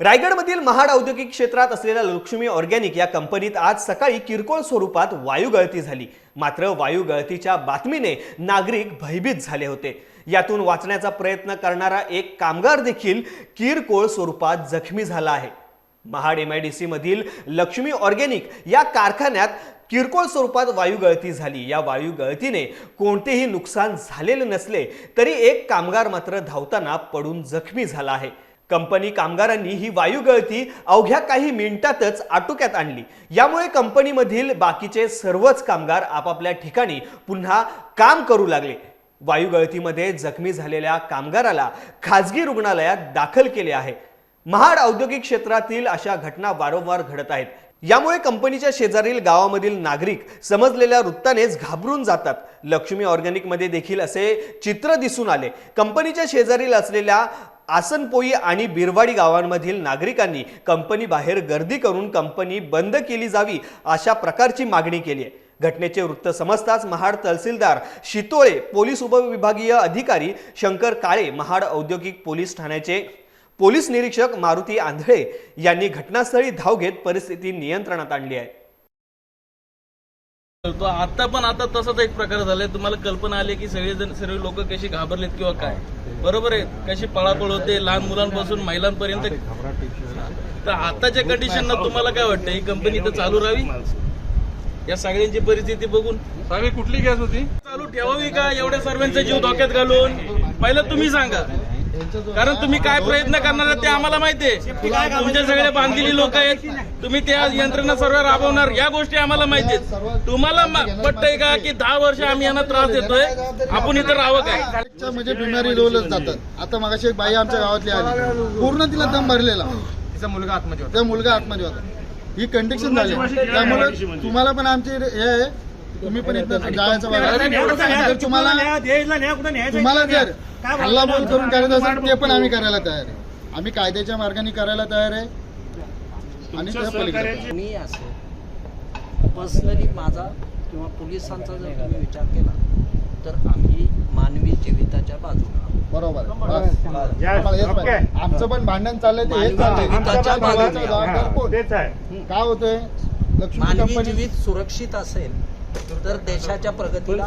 रायगडमधील महाड औद्योगिक क्षेत्रात असलेल्या लक्ष्मी ऑर्गॅनिक या कंपनीत आज सकाळी किरकोळ स्वरूपात वायू गळती झाली. मात्र वायू गळतीच्या बातमीने नागरिक भयभीत झाले होते. यातून वाचण्याचा प्रयत्न करणारा एक कामगार देखील किरकोळ स्वरूपात जखमी झाला आहे. Mahad M I D C मधील लक्ष्मी ऑर्गॅनिक या कारखान्यात किरकोळ स्वरूपात वायू गळती झाली. या वायू गळतीने कोणतेही नुकसान झालेले नसले तरी एक कामगार मात्र धावताना पडून जखमी झाला आहे. कंपनी कामगारांनी ही वायू गळती अवघ्या काही मिनिटातच आटोक्यात आणली. यामुळे कंपनीमधील बाकीचे सर्वच कामगार आपापल्या ठिकाणी पुन्हा काम करू लागले. वायू गळतीमध्ये जखमी झालेल्या कामगाराला खाजगी रुग्णालयात दाखल केले आहे. महाड औद्योगिक क्षेत्रातील अशा घटना वारंवार घडत आहेत. यामुळे कंपनीच्या शेजारील गावामधील नागरिक समजलेल्या वृत्तानेच घाबरून जातात. लक्ष्मी ऑर्गॅनिकमध्ये देखील असे चित्र दिसून आले. कंपनीच्या शेजारील असलेल्या आसनपोई आणि बिरवाडी गावांमधील नागरिकांनी कंपनी बाहेर गर्दी करून कंपनी बंद केली जावी अशा प्रकारची मागणी केली आहे. घटनेचे वृत्त समजताच महाड तहसीलदार शितोळे पोलीस उपविभागीय अधिकारी शंकर काळे महाड औद्योगिक पोलीस ठाण्याचे पोलीस निरीक्षक मारुती आंधळे यांनी घटनास्थळी धाव घेत परिस्थिती नियंत्रणात आणली आहे. तो आता पण आता तसाच एक प्रकार झालाय. तुम्हाला कल्पना आली की सगळेजण सर्व लोक कशी घाबरलेत किंवा काय? बरोबर आहे? कशी पळापळ होते? लहान मुलांपासून महिलांपर्यंत तर आताच्या कंडिशनला तुम्हाला काय वाटतं ही कंपनी तर चालू राहावी? या सगळ्यांची परिस्थिती बघून कुठली गॅस होती? चालू ठेवावी का? एवढ्या सर्वांचा जीव धोक्यात घालून? पहिलं तुम्ही सांगा. कारण तुम्ही काय प्रयत्न करणार आहात ते आम्हाला माहिती आहे. तुमचे सगळे बांधलेली लोक आहेत. तुम्ही त्या यंत्रणा सर्व राबवणार. या गोष्टी आम्हाला माहिती आहेत. तुम्हाला पटतंय का की दहा वर्ष आम्ही यांना त्रास देतोय? आपण इथं राहावं काय? म्हणजे बिमारी रोलच जातात. आता मगाशी एक बाई आमच्या गावातली आली. पूर्ण तिला दम भरलेला. तिचा मुलगा आतमध्ये त्या मुलगा आतमध्ये होता. ही कंडिशन झाली. त्यामुळे तुम्हाला पण आमची हे आहे. तुम्ही पण इथं जायचं तुम्हाला तुम्हाला जर हल्ला बोल करून करायचं असेल ते पण आम्ही करायला तयार आहे. आम्ही कायद्याच्या मार्गाने करायला तयार आहे. आणि मी असो पर्सनली माझा किंवा पोलिसांचा जर तुम्ही विचार केला तर आम्ही मानवी जीविताच्या बाजूला. बरोबर. आमचं पण भांडण चाललंय ते हेच चाललंय? काय होतंय? लक्ष्मी जीवित सुरक्षित असेल तर देशाच्या प्रगतीला